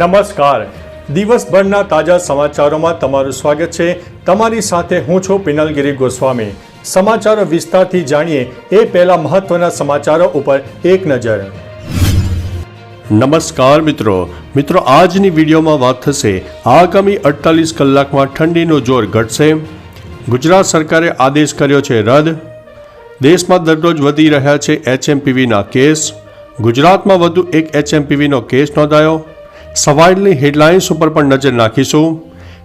નમસ્કાર. દિવસભરના તાજા સમાચારોમાં તમારું સ્વાગત છે. તમારી સાથે હું છું પિનલગીરી ગોસ્વામી. સમાચારો વિસ્તારથી જાણીએ એ પહેલા મહત્વના સમાચારો ઉપર એક નજર. નમસ્કાર મિત્રો. મિત્રો, આજની વિડીયોમાં વાત થશે આગામી અડતાલીસ કલાકમાં ઠંડીનો જોર ઘટશે. ગુજરાત સરકારે આદેશ કર્યો છે રદ. દેશમાં દરરોજ વધી રહ્યા છે એચએમપીવીના કેસ. ગુજરાતમાં વધુ એક એચએમપીવીનો કેસ નોંધાયો. સવારની હેડલાઇન્સ ઉપર પણ નજર નાખીશું.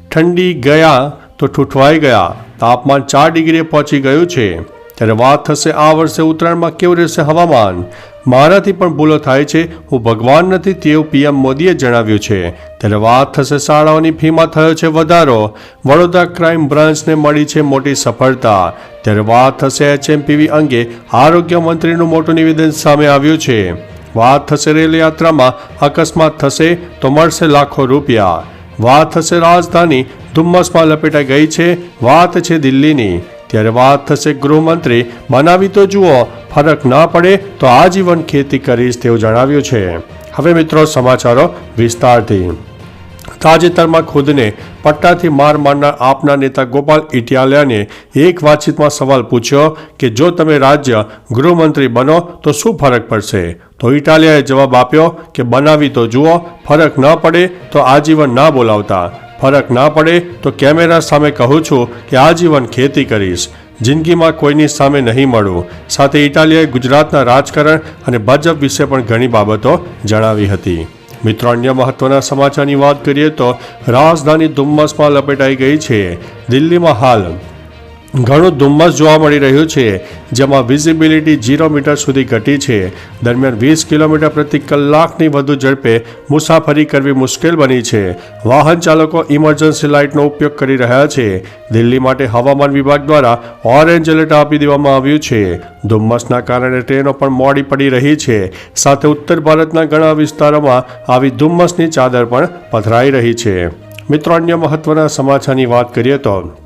ઠંડી ગયા તો ઠૂઠવાઈ ગયા. તાપમાન ચાર ડિગ્રીએ પહોંચી ગયું છે. ત્યારે વાત થશે આ વર્ષે ઉત્તરાયણમાં કેવું રહેશે હવામાન? મારાથી પણ ભૂલો થાય છે. હું ભગવાન નથી, તેવું પીએમ મોદીએ જણાવ્યું છે. ત્યારે વાત થશે શાળાઓની ફીમાં થયો છે વધારો. વડોદરા ક્રાઇમ બ્રાન્ચને મળી છે મોટી સફળતા. ત્યારે વાત થશે એચએમપીવી અંગે. આરોગ્ય મંત્રીનું મોટું નિવેદન સામે આવ્યું છે. વાત થશે રેલ યાત્રામાં અકસ્માત થશે તો મળશે લાખો રૂપિયા. વાત થશે રાજધાની, ધુમ્મસમાં લપેટાઈ ગઈ છે વાત છે દિલ્હીની. ત્યારે વાત થશે ગૃહમંત્રી. બનાવી તો જુઓ, ફરક ના પડે તો આજીવન ખેતી કરીશ તેવું જણાવ્યું છે. હવે મિત્રો સમાચારો વિસ્તારથી. તાજેતરમાં ખુદને પટ્ટાથી માર મારનાર આપના નેતા ગોપાલ ઇટાલિયાને એક વાતચીતમાં સવાલ પૂછ્યો કે જો તમે રાજ્ય ગૃહમંત્રી બનો તો શું ફરક પડશે? તો ઇટાલિયાએ જવાબ આપ્યો કે બનાવી તો જુઓ, ફરક ન પડે તો આજીવન ના બોલાવતા. ફરક ના પડે તો કેમેરા સામે કહું છું કે આજીવન ખેતી કરીશ. જિંદગીમાં કોઈની સામે નહીં મળું. સાથે ઇટાલિયાએ ગુજરાતના રાજકારણ અને ભાજપ વિશે પણ ઘણી બાબતો જણાવી હતી. મિત્રો અન્ય મહત્વના સમાચારની વાત કરીએ તો રાજધાની ધુમ્મસમાં લપેટાઈ ગઈ છે. દિલ્હીમાં હાલ ઘણું ધુમ્મસ જોવા મળી રહ્યું છે, જેમાં વિઝિબિલિટી જીરો મીટર સુધી ઘટી છે. દરમિયાન વીસ કિલોમીટર પ્રતિ કલાકની વધુ ઝડપે મુસાફરી કરવી મુશ્કેલ બની છે. વાહન ચાલકો ઇમરજન્સી લાઇટનો ઉપયોગ કરી રહ્યા છે. દિલ્હી માટે હવામાન વિભાગ દ્વારા ઓરેન્જ એલર્ટ આપી દેવામાં આવ્યું છે. ધુમ્મસના કારણે ટ્રેનો પણ મોડી પડી રહી છે. સાથે ઉત્તર ભારતના ઘણા વિસ્તારોમાં આવી ધુમ્મસની ચાદર પણ પથરાઈ રહી છે. મિત્રો, અન્ય મહત્વના સમાચારની વાત કરીએ તો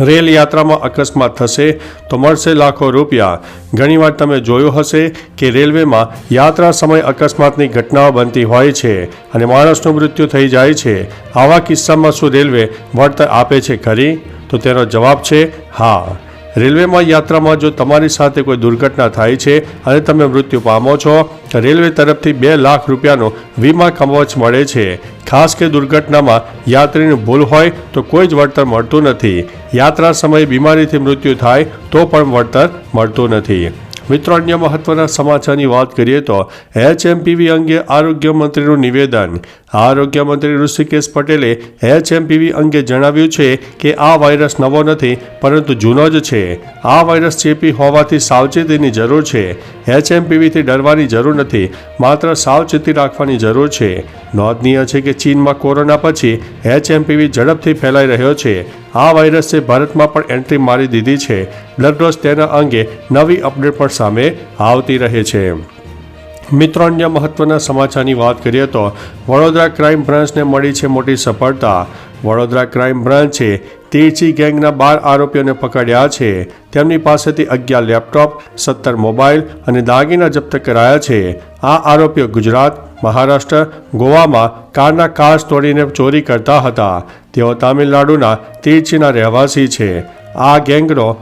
રેલ યાત્રામાં અકસ્માત થશે તો મળશે લાખો રૂપિયા. ઘણીવાર તમે જોયું હશે કે રેલવેમાં યાત્રા સમય અકસ્માતની ઘટનાઓ બનતી હોય છે અને માણસનું મૃત્યુ થઈ જાય છે. આવા કિસ્સામાં શું રેલવે વળતર આપે છે ખરી? તો તેનો જવાબ છે હા. રેલવેમાં યાત્રામાં જો તમારી સાથે કોઈ દુર્ઘટના થાય છે અને તમે મૃત્યુ પામો છો, રેલવે તરફથી બે લાખ રૂપિયાનો વીમા કવચ મળે છે. ખાસ કે દુર્ઘટનામાં યાત્રીની ભૂલ હોય તો કોઈ જ વળતર મળતું નથી. યાત્રા સમયે બીમારીથી મૃત્યુ થાય તો પણ વળતર મળતું નથી. મિત્રો, અન્ય મહત્વના સમાચારની વાત કરીએ તો એચએમપીવી અંગે આરોગ્ય મંત્રીનું નિવેદન. આરોગ્ય મંત્રી ઋષિકેશ પટેલે એચએમપીવી અંગે જણાવ્યું છે કે આ વાયરસ નવો નથી, પરંતુ જૂનો જ છે. આ વાયરસ ચેપી હોવાથી સાવચેતીની જરૂર છે. એચએમપીવીથી ડરવાની જરૂર નથી, માત્ર સાવચેતી રાખવાની જરૂર છે. નોંધનીય છે કે ચીનમાં કોરોના પછી એચએમપીવી ઝડપથી ફેલાઈ રહ્યો છે. આ વાયરસે ભારતમાં પણ એન્ટ્રી મારી દીધી છે. દરરોજ તેના અંગે નવી અપડેટ પણ સામે આવતી રહે છે. મિત્રો અન્ય મહત્વના સમાચારની વાત કરીએ તો વડોદરા ક્રાઇમ બ્રાન્ચને મળી છે મોટી સફળતા. વડોદરા ક્રાઇમ બ્રાન્ચે તીરચી ગેંગના બાર આરોપીઓને પકડ્યા છે. તેમની પાસેથી અગિયાર લેપટોપ, સત્તર મોબાઈલ અને દાગીના જપ્ત કરાયા છે. આ આરોપીઓ ગુજરાત, મહારાષ્ટ્ર, ગોવામાં કારના કાચ તોડીને ચોરી કરતા હતા. તેઓ તામિલનાડુના તીરચીના રહેવાસી છે. આ ગેંગનો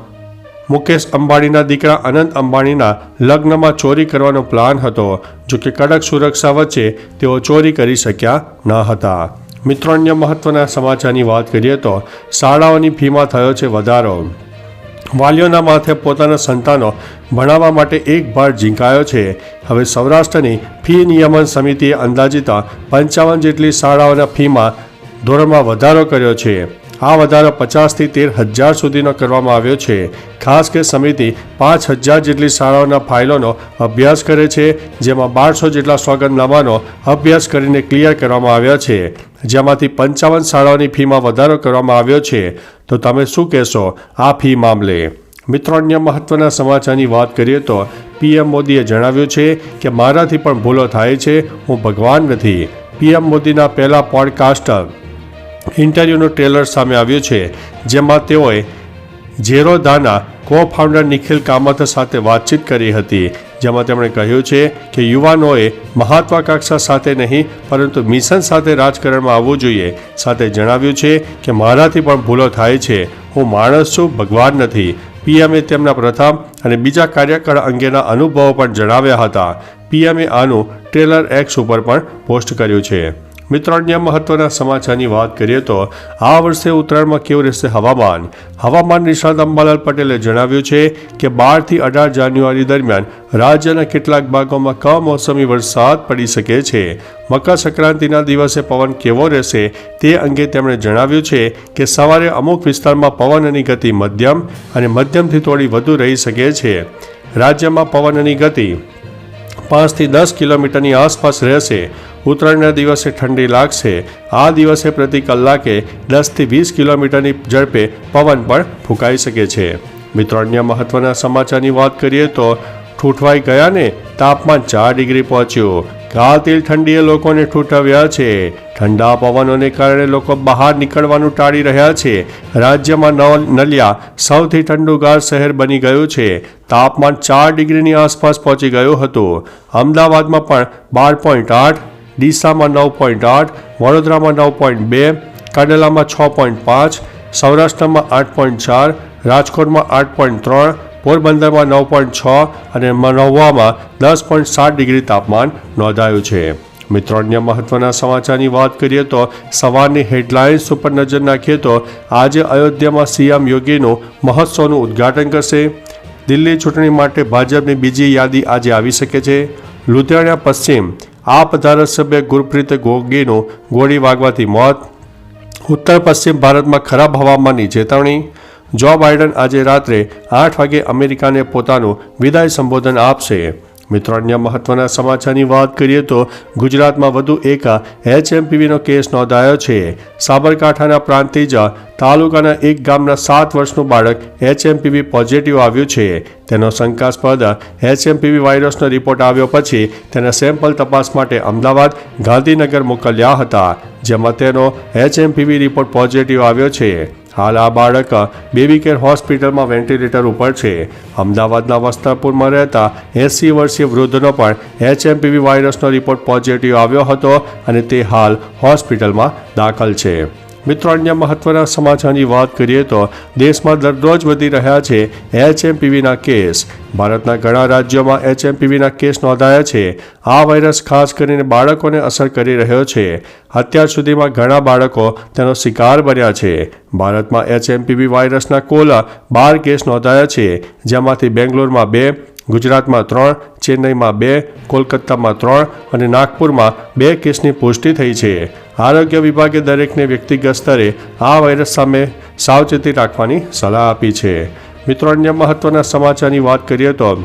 મુકેશ અંબાણીના દીકરા અનંત અંબાણીના લગ્નમાં ચોરી કરવાનો પ્લાન હતો, જો કે કડક સુરક્ષા વચ્ચે તેઓ ચોરી કરી શક્યા ન હતા. મિત્રો, અન્ય મહત્વના સમાચારની વાત કરીએ તો શાળાઓની ફીમાં થયો છે વધારો. વાલીઓના માથે પોતાના સંતાનો ભણાવવા માટે એક ભાર ઝીંકાયો છે. હવે સૌરાષ્ટ્રની ફી નિયમન સમિતિએ અંદાજિત પંચાવન જેટલી શાળાઓના ફીમાં ધોરણમાં વધારો કર્યો છે. આ વધારો પચાસથી તેર હજાર સુધીનો કરવામાં આવ્યો છે. ખાસ કે સમિતિ પાંચ હજાર જેટલી શાળાઓના ફાઇલોનો અભ્યાસ કરે છે, જેમાં બારસો જેટલા સોગંદનામાનો અભ્યાસ કરીને ક્લિયર કરવામાં આવ્યા છે. જેમાંથી પંચાવન શાળાઓની ફીમાં વધારો કરવામાં આવ્યો છે. તો તમે શું કહેશો આ ફી મામલે? મિત્રો, અન્ય મહત્વના સમાચારની વાત કરીએ તો પીએમ મોદીએ જણાવ્યું છે કે મારાથી પણ ભૂલો થાય છે, હું ભગવાન નથી. પીએમ મોદીના પહેલા પોડકાસ્ટ ઇન્ટરવ્યૂનું ટ્રેલર સામે આવ્યું છે, જેમાં તેઓએ ઝેરોદાના કો ફાઉન્ડર નિખિલ કામત સાથે વાતચીત કરી હતી, જેમાં તેમણે કહ્યું છે કે યુવાનોએ મહત્વાકાંક્ષા સાથે નહીં, પરંતુ મિશન સાથે રાજકારણમાં આવવું જોઈએ. સાથે જણાવ્યું છે કે મારાથી પણ ભૂલો થાય છે. હું માણસ છું, ભગવાન નથી. પીએમએ તેમના પ્રથમ અને બીજા કાર્યકાળ અંગેના અનુભવો પણ જણાવ્યા હતા. પીએમએ આનું ટ્રેલર એક્સ ઉપર પણ પોસ્ટ કર્યું છે. મિત્રો મહત્વના સમાચારની વાત કરીએ તો આ વર્ષે ઉત્તરાયણમાં કેવું રહેશે હવામાન? હવામાન નિષ્ણાત અંબાલાલ પટેલે જણાવ્યું છે કે બારથી અઢાર જાન્યુઆરી દરમિયાન રાજ્યના કેટલાક ભાગોમાં કમોસમી વરસાદ પડી શકે છે. મકર સંક્રાંતિના દિવસે પવન કેવો રહેશે તે અંગે તેમણે જણાવ્યું છે કે સવારે અમુક વિસ્તારમાં પવનની ગતિ મધ્યમ અને મધ્યમથી થોડી વધુ રહી શકે છે. રાજ્યમાં પવનની ગતિ પાંચથી દસ કિલોમીટરની આસપાસ રહેશે. ઉત્તરાયણના દિવસે ઠંડી લાગશે. આ દિવસે પ્રતિ કલાકે દસથી વીસ કિલોમીટરની ઝડપે પવન પણ ફૂંકાઈ શકે છે. મિત્રો, અન્ય મહત્વના સમાચારની વાત કરીએ તો ઠૂઠવાઈ ગયા ને તાપમાન ચાર ડિગ્રી પહોંચ્યું. કાતિલ ઠંડીએ લોકોને ઠૂંઠવ્યા છે. ઠંડા પવનોને કારણે લોકો બહાર નીકળવાનું ટાળી રહ્યા છે. રાજ્યમાં નલિયા સૌથી ઠંડુગાર શહેર બની ગયું છે. તાપમાન ચાર ડિગ્રીની આસપાસ પહોંચી ગયું હતું. અમદાવાદમાં પણ બાર પોઈન્ટ આઠ, ડીસામાં નવ પોઈન્ટ આઠ, વડોદરામાં નવ પોઈન્ટ બે, કાડેલામાં છ પોઈન્ટ પાંચ, સૌરાષ્ટ્રમાં આઠ પોઈન્ટ ચાર, રાજકોટમાં આઠ પોઈન્ટ ત્રણ, પોરબંદરમાં નવ પોઈન્ટ છ અને મનોવામાં દસ પોઈન્ટ સાત ડિગ્રી તાપમાન નોંધાયું છે. મિત્રો અન્ય મહત્વના સમાચારની વાત કરીએ તો સવારની હેડલાઇન્સ ઉપર નજર નાખીએ તો આજે અયોધ્યામાં સીએમ યોગીનું મહોત્સવનું ઉદ્ઘાટન કરશે. દિલ્હી ચૂંટણી માટે ભાજપની બીજી યાદી આજે આવી શકે છે. લુધિયાણા પશ્ચિમ આપ ધારાસભ્ય ગુરપ્રીત ગોગીનું ગોળી વાગવાથી મોત. ઉત્તર પશ્ચિમ ભારતમાં ખરાબ હવામાનની ચેતવણી. જો બાઇડન આજે રાત્રે આઠ વાગે અમેરિકાને પોતાનું વિદાય સંબોધન આપશે. મિત્રો, અન્ય મહત્વના સમાચારની વાત કરીએ તો ગુજરાતમાં વધુ એક એચએમપીવીનો કેસ નોંધાયો છે. સાબરકાંઠાના પ્રાંતિજ તાલુકાના એક ગામના સાત વર્ષનું બાળક એચએમપીવી પોઝિટિવ આવ્યું છે. તેનો શંકાસ્પદ એચએમપીવી વાયરસનો રિપોર્ટ આવ્યો પછી તેના સેમ્પલ તપાસ માટે અમદાવાદ, ગાંધીનગર મોકલ્યા હતા, જેમાં તેનો એચએમપીવી રિપોર્ટ પોઝિટિવ આવ્યો છે. હાલ આ બાળક બેબી કેર હોસ્પિટલમાં વેન્ટિલેટર ઉપર છે. અમદાવાદના વસ્ત્રાપુરમાં રહેતા એંસી વર્ષીય વૃદ્ધનો પણ એચએમપીવી વાયરસનો રિપોર્ટ પોઝિટિવ આવ્યો હતો અને તે હાલ હોસ્પિટલમાં દાખલ છે. મિત્રો અન્ય મહત્વના સમાચારની વાત કરીએ તો દેશમાં દરરોજ વધી રહ્યા છે એચએમપીવીના કેસ. ભારતના ઘણા રાજ્યોમાં એચએમપીવીના કેસ નોંધાયા છે. આ વાયરસ ખાસ કરીને બાળકોને અસર કરી રહ્યો છે. અત્યાર સુધીમાં ઘણા બાળકો તેનો શિકાર બન્યા છે. ભારતમાં એચએમપીવી વાયરસના કુલ બાર કેસ નોંધાયા છે, જેમાંથી બેંગ્લોરમાં બે ગુજરાતમાં ત્રણ, ચેન્નઈમાં બે, કોલકાતામાં ત્રણ અને નાગપુરમાં બે કેસની પુષ્ટિ થઈ છે. આરોગ્ય વિભાગે દરેકને વ્યક્તિગત સ્તરે આ વાયરસ સામે સાવચેતી રાખવાની સલાહ આપી છે. મિત્રો, અન્ય મહત્વના સમાચારની વાત કરીએ તો,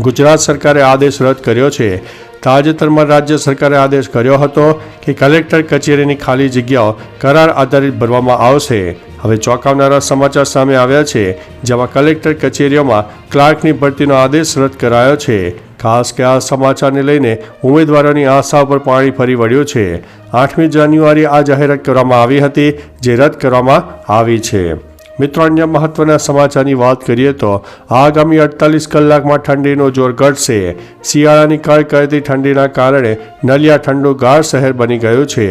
ગુજરાત સરકારે આદેશ રદ કર્યો છે. તાજેતરમાં રાજ્ય સરકારે આદેશ કર્યો હતો કે કલેક્ટર કચેરીની ખાલી જગ્યાઓ કરાર આધારિત ભરવામાં આવશે. હવે ચોંકાવનારા સમાચાર સામે આવ્યા છે, જેમાં કલેક્ટર કચેરીઓમાં ક્લાર્કની ભરતીનો આદેશ રદ કરાયો છે. ખાસ કે આ સમાચારને લઈને ઉમેદવારોની આશા ઉપર પાણી ફરી વળ્યું છે. આઠમી જાન્યુઆરી આ જાહેરાત કરવામાં આવી હતી, જે રદ કરવામાં આવી છે. મિત્રો અન્ય મહત્વના સમાચારની વાત કરીએ તો આગામી અડતાલીસ કલાકમાં ઠંડીનો જોર ઘટશે. શિયાળાની કડકડતી ઠંડીના કારણે નલિયા ઠંડુ ગાઢ શહેર બની ગયું છે.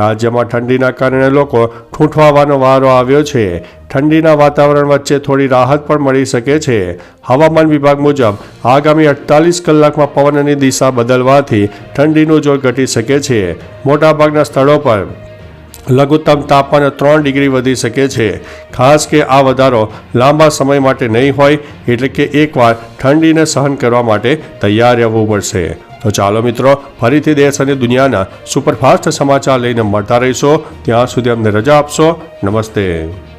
રાજ્યમાં ઠંડીના કારણે લોકો ઠૂંઠવાનો વારો આવ્યો છે. ઠંડીના વાતાવરણ વચ્ચે થોડી રાહત પણ મળી શકે છે. હવામાન વિભાગ મુજબ આગામી અડતાલીસ કલાકમાં પવનની દિશા બદલવાથી ઠંડીનું જોર ઘટી શકે છે. મોટાભાગના સ્થળો પર લઘુત્તમ તાપમાન ત્રણ ડિગ્રી વધી શકે છે. ખાસ કે આ વધારો લાંબા સમય માટે નહીં હોય, એટલે કે એકવાર ઠંડીને સહન કરવા માટે તૈયાર રહેવું પડશે. તો ચાલો મિત્રો, ફરીથી દેશ અને દુનિયાના સુપરફાસ્ટ સમાચાર લઈને મળતા રહીશો. ત્યાં સુધી અમને રજા આપશો. નમસ્તે.